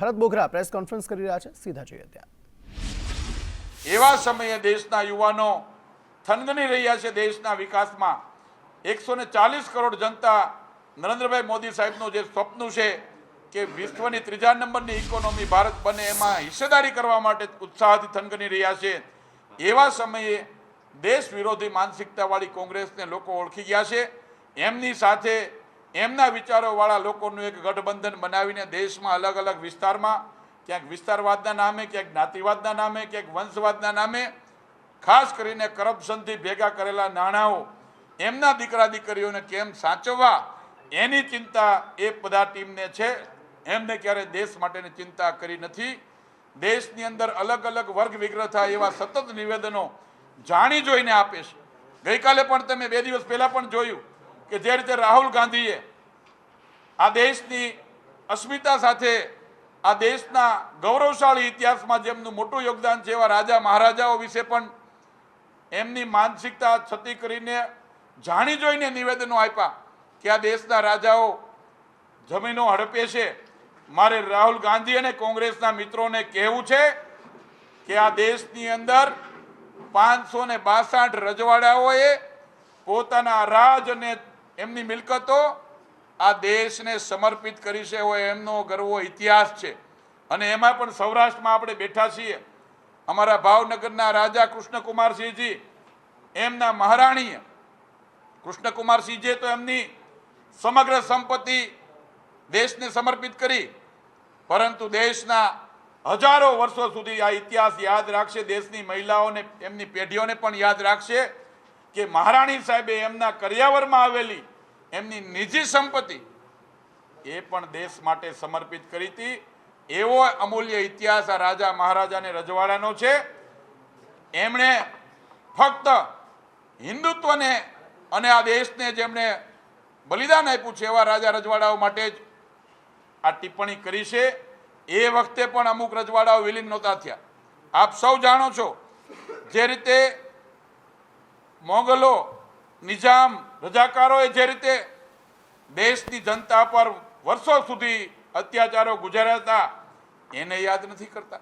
ભરત Bogra press conference કરી રહ્યા છે. સીધા જોઈએ ત્યાં. એવા સમયે દેશના યુવાનો થનગની રહ્યા છે દેશના વિકાસમાં. એકસો ચાલીસ કરોડ જનતા નરેન્દ્રભાઈ મોદી સાહેબનું જે સ્વપ્ન છે કે વિશ્વની ત્રીજા નંબરની ઇકોનોમી ભારત બને એમાં હિસ્સેદારી કરવા માટે ઉત્સાહથી થનગની રહ્યા છે. એવા સમયે દેશ વિરોધી માનસિકતાવાળી કોંગ્રેસને લોકો ઓળખી ગયા છે. એમની સાથે એમના વિચારોવાળા લોકોનું એક ગઠબંધન બનાવીને દેશમાં અલગ અલગ વિસ્તારમાં, ક્યાંક વિસ્તારવાદના નામે, ક્યાંક જ્ઞાતિવાદના નામે, ક્યાંક વંશવાદના નામે, ખાસ કરીને કરપ્શનથી ભેગા કરેલા નાણાંઓ એમના દીકરા દીકરીઓને કેમ સાચવવા, એની ચિંતા એ બધા ટીમને છે. એમને ક્યારે દેશ માટેની ચિંતા કરી નથી. દેશની અંદર અલગ અલગ વર્ગ વિગ્રહ થાય એવા સતત નિવેદનો જાણી જોઈને આપે છે. ગઈકાલે પણ તમે બે દિવસ પહેલાં પણ જોયું કે જે રીતે રાહુલ ગાંધીએ આ દેશની અસ્મિતા સાથે આ દેશના ગૌરવશાળી ઇતિહાસમાં જેમનું મોટું યોગદાન છે એવા રાજા મહારાજાઓ વિશે પણ એમની માનસિકતા છતી કરીને જાણી જોઈને નિવેદનો આપ્યા કે આ દેશના રાજાઓ જમીનો હડપે છે. મારે રાહુલ ગાંધી અને કોંગ્રેસના મિત્રોને કહેવું છે કે આ દેશની અંદર પાંચસો બાસઠ રજવાડાઓએ પોતાના રાજ અને એમની મિલકતો આ દેશને સમર્પિત કરી છે એવો એમનો ગર્વો ઇતિહાસ છે. અને એમાં પણ સૌરાષ્ટ્રમાં આપણે બેઠા છીએ. અમારા ભાવનગરના રાજા કૃષ્ણકુમારસિંહજી, એમના મહારાણીએ, કૃષ્ણકુમારસિંહજીએ તો એમની સમગ્ર સંપત્તિ દેશને સમર્પિત કરી. પરંતુ દેશના હજારો વર્ષો સુધી આ ઇતિહાસ યાદ રાખશે, દેશની મહિલાઓને, એમની પેઢીઓને પણ યાદ રાખશે. કે મહારાણી સાહેબે એમના કરિયાવરમાં આવેલી એમની નિજી સંપત્તિ એ પણ દેશ માટે સમર્પિત કરી હતી. એવો અમૂલ્ય ઇતિહાસ આ રાજા મહારાજાને રજવાડાનો છે. એમણે ફક્ત હિન્દુત્વને અને આ દેશને જેમણે બલિદાન આપ્યું છે એવા રાજા રજવાડાઓ માટે જ આ ટિપ્પણી કરી છે. એ વખતે પણ અમુક રજવાડાઓ વિલીન નહોતા થયા. આપ સૌ જાણો છો જે રીતે મોગલો નિજામ રજાકારોએ જે રીતે દેશની જનતા પર વર્ષો સુધી અત્યાચારો ગુજાર્યા હતા, એને યાદ નથી કરતા.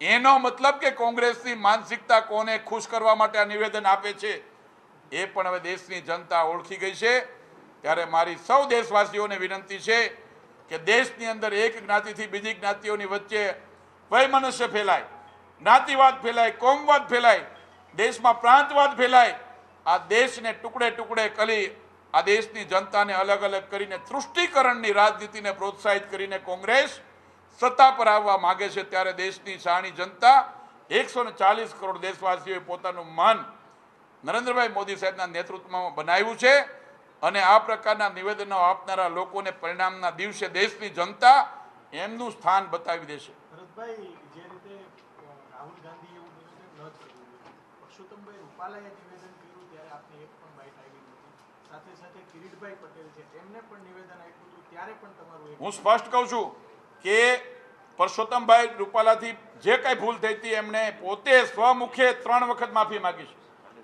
એનો મતલબ કે કોંગ્રેસની માનસિકતા કોને ખુશ કરવા માટે આ નિવેદન આપે છે, એ પણ હવે દેશની જનતા ઓળખી ગઈ છે. ત્યારે મારી સૌ દેશવાસીઓને વિનંતી છે કે દેશની અંદર એક જ્ઞાતિથી બીજી જ્ઞાતિઓની વચ્ચે વૈમનસ્ય ફેલાય, જ્ઞાતિવાદ ફેલાય, કોમવાદ ફેલાય, દેશમાં પ્રાંતવાદ ફેલાય આ દેશને ટુકડે ટુકડે કરી, આ દેશની જનતાને અલગ અલગ કરીને તૃષ્ટિકરણની રાજનીતિને પ્રોત્સાહિત કરીને કોંગ્રેસ સત્તા પર આવવા માંગે છે ત્યારે દેશની શાણી જનતા એકસો ચાલીસ કરોડ દેશવાસીઓએ પોતાનું મન નરેન્દ્રભાઈ મોદી સાહેબના નેતૃત્વમાં બનાવ્યું છે અને આ પ્રકારના નિવેદનો આપનારા લોકોને પરિણામના દિવસે દેશની જનતા એમનું સ્થાન બતાવી દેશે. રૂપાલાએ નિવેદન કર્યું ત્યારે આપને એક પણ બાઇટ આવી નથી સાથે સાથે કિરીટભાઈ પટેલ છે, એમને પણ નિવેદન આપ્યું હતું, ત્યારે પણ તમારું હું સ્પષ્ટ કહું છું કે પરસોત્તમભાઈ રૂપાલાથી જે કાંઈ ભૂલ થઈ હતી, એમણે પોતે સ્વમુખે ત્રણ વખત માફી માગી છે.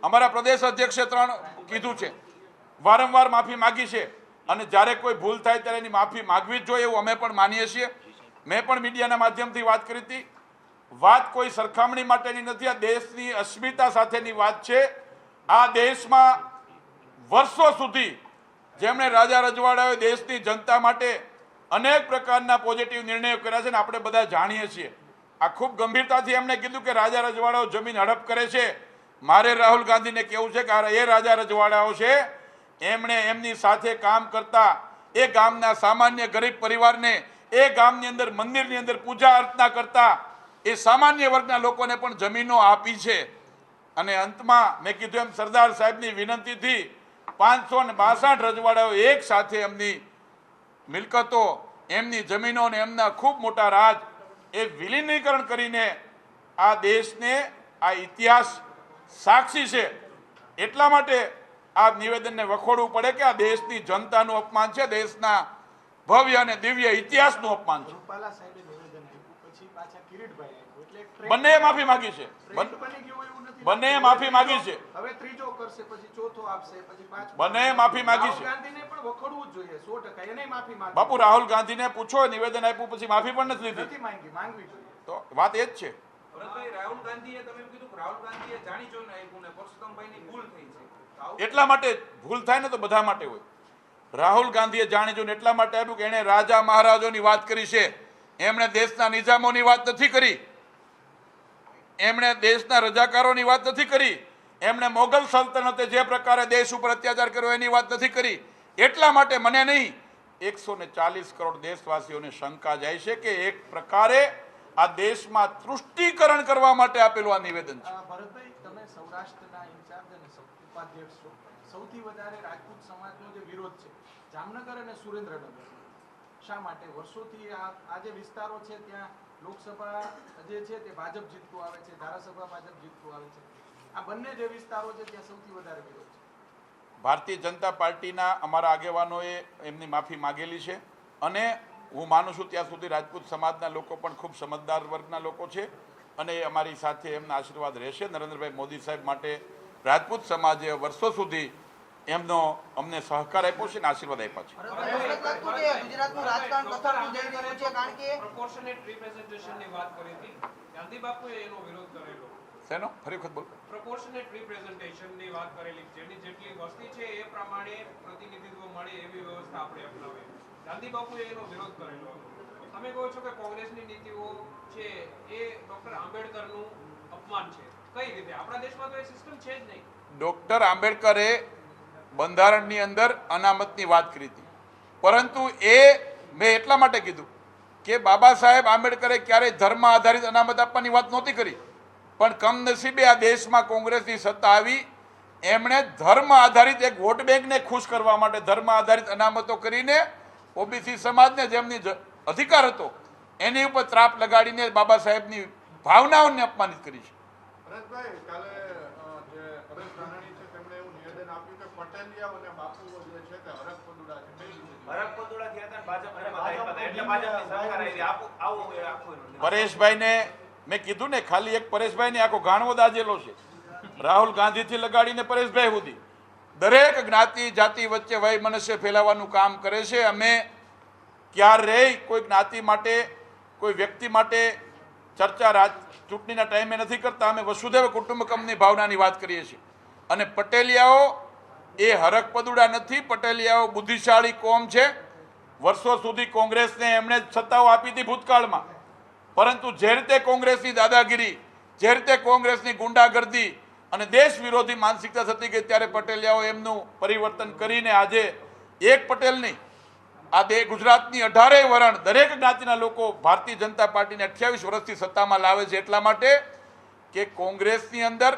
અમારા પ્રદેશ અધ્યક્ષે ત્રણ કીધું છે. વારંવાર માફી માગી છે. અને જ્યારે કોઈ ભૂલ થાય ત્યારે એની માફી માગવી જ જોઈએ એવું અમે પણ માનીએ છીએ. મેં પણ મીડિયાના માધ્યમથી વાત કરી હતી. વાત કોઈ સરખામણી માટેની નથી. આ દેશની અસ્મિતા સાથેની વાત છે. આ દેશમાં વર્ષો સુધી જેમણે રાજા રજવાડાઓએ દેશની જનતા માટે અનેક પ્રકારના પોઝિટિવ નિર્ણયો કર્યા છે ને આપણે બધા જાણીએ છીએ. આ ખૂબ ગંભીરતાથી એમણે કીધું કે રાજા રજવાડાઓ જમીન હડપ કરે છે. મારે રાહુલ ગાંધીને કેવું છે કે એ રાજા રજવાડાઓ છે, એમણે એમની સાથે કામ કરતા એ ગામના સામાન્ય ગરીબ પરિવારને એ ગામની અંદર મંદિરની અંદર પૂજા અર્ચના કરતા એ સામાન્ય વર્ગના લોકોને પણ જમીનો આપી છે. અને અંતમાં મેં કીધું એમ સરદાર સાહેબની વિનંતીથી પાંચસો ને બાસઠ રજવાડાઓ એક સાથે એમની મિલકતો, એમની જમીનો અને એમના ખૂબ મોટા રાજ એ વિલીનીકરણ કરીને આ દેશને આ ઇતિહાસ સાક્ષી છે. એટલા માટે આ નિવેદનને વખોડવું પડે કે આ દેશની જનતાનું અપમાન છે, દેશના ભવ્ય અને દિવ્ય ઇતિહાસનું અપમાન છે. રૂપાલા સાહેબે નિવેદન આપ્યું પછી પાછા કિરીટભાઈ આપ્યું. એટલે એક trend- બંનેએ માફી માંગી છે. બન- બની ગયું એવું નથી. બંનેએ લાગતું. માફી માંગી છે. હવે ત્રીજો કરશે પછી ચોથો આપશે પછી પાંચમો બંનેએ માફી માંગી છે. ગાંધીને પણ વખોડવું જ જોઈએ સો ટકા. એને માફી માંગવી બાપુ રાહુલ ગાંધીને પૂછો નિવેદન આપ્યું પછી માફી પણ નથી લીધી. નથી માંગી માંગવી જોઈએ. તો વાત એ જ છે. ભરતભાઈ રાહુલ ગાંધીએ તમે એમ કીધું કે રાહુલ ગાંધીએ જાણી જોઈને આપ્યું ને પરસોત્તમભાઈની ભૂલ થઈ છે. એટલા માટે ભૂલ થાય ને તો બધા માટે હોય. રાહુલ ગાંધીએ જાણી જોઈને એટલા માટે આપ્યું કે એણે રાજા મહારાજોની વાત કરી છે. એમણે દેશના નિજામોની વાત નથી કરી. એમણે દેશના રજાકારોની વાત નથી કરી. એમણે મોગલ સલ્તનતે જે પ્રકારે દેશ ઉપર અત્યાચાર કર્યો એની વાત નથી કરી. એટલા માટે મને નહીં, એકસો ને ચાલીસ કરોડ દેશવાસીઓને શંકા જાય છે કે એક પ્રકારે આ દેશમાં તૃષ્ટિકરણ કરવા માટે આપેલું આ નિવેદન છે. સૌરાષ્ટ્રના ઇન્ચાર્જ અને ઉપાધ્યક્ષ સૌથી વધારે રાજપૂત સમાજનો જે વિરોધ છે જામનગર અને સુરેન્દ્રનગર. શા માટે? વર્ષોથી આ આ જે વિસ્તારો છે, ત્યાં લોકસભા જે છે તે ભાજપ જીતતું આવે છે, ધારાસભા ભાજપ જીતતું આવે છે. આ બંને જે વિસ્તારો છે, ત્યાં સૌથી વધારે વિરોધ છે. ભારતીય જનતા પાર્ટીના અમારા આગેવાનોએ એમની માફી માગેલી છે અને હું માનું છું ત્યાં સુધી રાજપૂત સમાજના લોકો પણ ખૂબ સમજદાર વર્ગના લોકો છે અને અમારી સાથે એમના આશીર્વાદ રહેશે. નરેન્દ્રભાઈ મોદી સાહેબ માટે રાજપૂત સમાજે વર્ષો સુધી એમનો અમને સહકાર આપ્યો છે અને આશીર્વાદ આપ્યા છે. નફરત લાગતું કે ગુજરાતનું રાજકારણ કથળતું જઈ રહ્યું છે કારણ કે proportionate representation ની વાત કરી ગાંધી બાપુએ એનો વિરોધ કરેલો. શેનો? ફરી વખત બોલ. Proportionate representation ની વાત કરેલી. જેની જેટલી વસ્તી છે એ પ્રમાણે પ્રતિનિધિત્વ મળે એવી વ્યવસ્થા આપણે અપનાવીએ ગાંધી બાપુએ એનો વિરોધ કરેલો. તમે કહો છો કે કોંગ્રેસની નીતિઓ છે એ ડોક્ટર આંબેડકરનું અપમાન છે. કઈ રીતે? આપણા દેશમાં તો એ સિસ્ટમ છે જ નહીં. ડૉક્ટર આંબેડકરે બંધારણની અંદર અનામતની વાત કરી હતી. પરંતુ એ મેં એટલા માટે કીધું કે બાબા સાહેબ આંબેડકરે ક્યારેય ધર્મ આધારિત અનામત આપવાની વાત નહોતી કરી. પણ કમનસીબે આ દેશમાં કોંગ્રેસની સત્તા આવી. એમણે ધર્મ આધારિત એક વોટ બેંકને ખુશ કરવા માટે ધર્મ આધારિત અનામતો કરીને ઓબીસી સમાજને જેમની અધિકાર હતો, એની ઉપર ત્રાપ લગાડીને બાબા સાહેબની ભાવનાઓને અપમાનિત કરી છે. પટેલિયા અને બાપુઓ જે છે તે હરક છે. કઈ રીતે ભરત પદોડા થયા હતા ને ભાજપ અને બધા એટલે ભાજપની સરકાર આવી આવું આવું એ આખું એનું. નિવેદન. પરેશભાઈને મેં કીધું ને ખાલી એક પરેશભાઈને આખો ગાણવો દાજેલો છે. રાહુલ ગાંધીથી લગાડીને પરેશભાઈ સુધી. દરેક જ્ઞાતિ જાતિ વચ્ચે વય મનસ્ય ફેલાવવાનું કામ કરે છે. અમે ક્યારેય કોઈ જ્ઞાતિ માટે કોઈ વ્યક્તિ માટે ચર્ચા રાજ ચૂંટણીના ટાઈમે નથી કરતા. અમે વસુદેવ કુટુંબકમની ભાવનાની વાત કરીએ છીએ. અને પટેલિયાઓ એ હરકપદુડા નથી, પટેલિયાઓ બુદ્ધિશાળી કોમ છે. વર્ષો સુધી કોંગ્રેસને એમણે સત્તાઓ આપી હતી ભૂતકાળમાં. પરંતુ જે રીતે કોંગ્રેસની દાદાગીરી, જે રીતે કોંગ્રેસની ગુંડાગર્દી અને દેશ વિરોધી માનસિકતા થતી ગઈ, ત્યારે પટેલિયાઓ એમનું પરિવર્તન કરીને આજે એક પટેલની આ દે ગુજરાતની અઢારેય વરણ દરેક જ્ઞાતિના લોકો ભારતીય જનતા પાર્ટીને અઠ્યાવીસ વર્ષથી સત્તામાં લાવે છે. એટલા માટે કે કોંગ્રેસની અંદર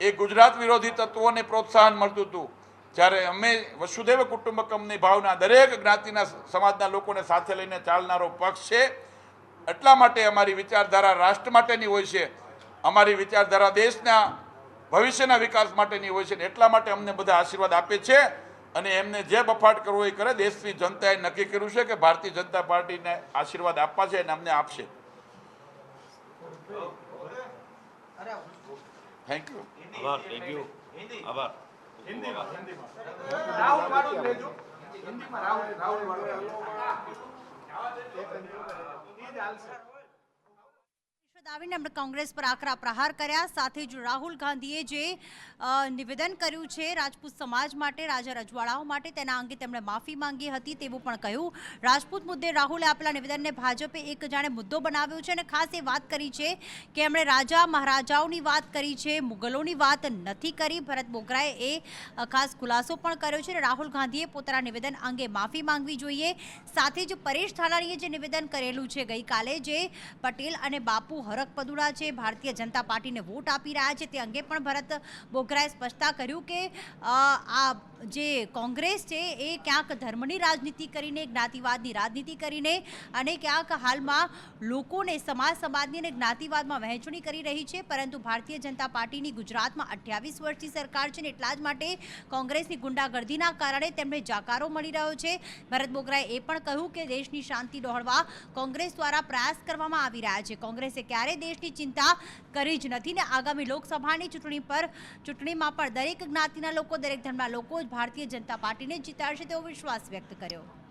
એ ગુજરાત વિરોધી તત્વોને પ્રોત્સાહન મળતું હતું. જ્યારે અમે વસુદેવ કુટુંબકમની ભાવના દરેક જ્ઞાતિના સમાજના લોકોને સાથે લઈને ચાલનારો પક્ષ છે. એટલા માટે અમારી વિચારધારા રાષ્ટ્ર માટેની હોય છે. અમારી વિચારધારા દેશના ભવિષ્યના વિકાસ માટેની હોય છે ને એટલા માટે અમને બધા આશીર્વાદ આપે છે. અને એમને જે બફાટ કરવો એ કરે દેશની જનતાએ નક્કી કર્યું છે કે ભારતીય જનતા પાર્ટીને આશીર્વાદ આપવા છે અને અમને આપશે. થેન્ક યુ આભાર થેન્ક યુ આભાર હિન્દીમાં હિન્દીમાં. રાહુલ વાળું લેજો. હિન્દીમાં રાહુલ રાહુલ વાળું. દાવીને આપણે કોંગ્રેસ પર આકરા પ્રહાર કર્યા. સાથે જ રાહુલ ગાંધીએ જે નિવેદન કર્યું છે રાજપૂત સમાજ માટે, રાજા રજવાડાઓ માટે, તેના અંગે તેમણે માફી માંગી હતી તેવું પણ કહ્યું. રાજપૂત મુદ્દે રાહુલે આપેલા નિવેદનને ભાજપે એક જાણે મુદ્દો બનાવ્યો છે અને ખાસ એ વાત કરી છે કે એમણે રાજા મહારાજાઓની વાત કરી છે, મુગલોની વાત નથી કરી. ભરત બોગરાએ એ ખાસ ખુલાસો પણ કર્યો છે રાહુલ ગાંધીએ પોતાના નિવેદન અંગે માફી માંગવી જોઈએ. સાથે જ પરેશ ધાનાણીએ જે નિવેદન કરેલું છે ગઈકાલે જે પટેલ અને બાપુ પદુડા છે. ભારતીય જનતા પાર્ટીને વોટ આપી રહ્યા છે. તે અંગે પણ ભરત બોગરાએ સ્પષ્ટતા કર્યું કે આ જે કોંગ્રેસ છે એ ક્યાંક ધર્મની રાજનીતિ કરીને, જ્ઞાતિવાદની રાજનીતિ કરીને અને ક્યાંક હાલમાં લોકોને સમાજ સમાજની અને જ્ઞાતિવાદમાં વહેંચણી કરી રહી છે. પરંતુ ભારતીય જનતા પાર્ટીની ગુજરાતમાં અઠ્યાવીસ વર્ષથી સરકાર છે ને એટલા જ માટે કોંગ્રેસની ગુંડાગર્દીના કારણે તેમને જાકારો મળી રહ્યો છે. ભરત બોગરાએ એ પણ કહ્યું કે, દેશની શાંતિ ડહોળવા કોંગ્રેસ દ્વારા પ્રયાસ કરવામાં આવી રહ્યા છે. કોંગ્રેસે ક્યારેય દેશની ચિંતા કરી જ નથી ને આગામી લોકસભાની ચૂંટણી પર ચૂંટણીમાં પણ દરેક જ્ઞાતિના લોકો, દરેક ધર્મના લોકો ભારતીય જનતા પાર્ટીને જીતાડશે તેવો વિશ્વાસ વ્યક્ત કર્યો.